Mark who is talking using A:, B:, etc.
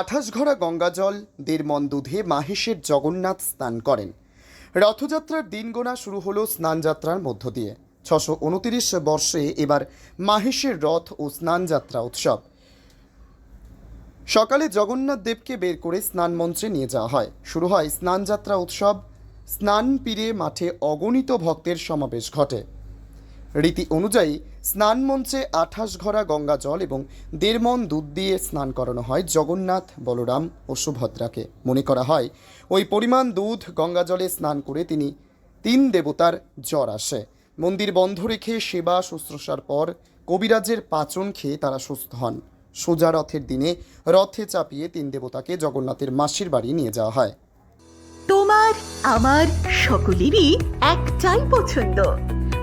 A: আঠাশ ঘড়া গঙ্গাজল, দেড় মন দুধে মাহেশের জগন্নাথ স্নান করেন। রথযাত্রার দিন গোনা শুরু হলো স্নানযাত্রার মধ্য দিয়ে। ছশো উনতিরিশ বর্ষে এবার মাহেশের রথ ও স্নানযাত্রা উৎসব। সকালে জগন্নাথ দেবকে বের করে স্নান মঞ্চে নিয়ে যাওয়া হয়। শুরু হয় স্নানযাত্রা উৎসব। স্নান পীরে মাঠে অগণিত ভক্তের সমাবেশ ঘটে। রীতি অনুযায়ী স্নান মঞ্চে আঠাশ ঘড়া গঙ্গা জল এবং দেড় মন দুধ দিয়ে স্নান করানো হয় জগন্নাথ, বলরাম ও সুভদ্রাকে। মনে করা হয়, ওই পরিমাণ দুধ গঙ্গা জলে স্নান করে তিনি তিন দেবতার জ্বর আসে। মন্দির বন্ধ রেখে সেবা শুশ্রূষার পর কবিরাজের পাচন খেয়ে তারা সুস্থ হন। সোজা রথের দিনে রথে চাপিয়ে তিন দেবতাকে জগন্নাথের মাসির বাড়ি নিয়ে যাওয়া হয়।
B: তোমার, আমার সকলেরই একটাই পছন্দ।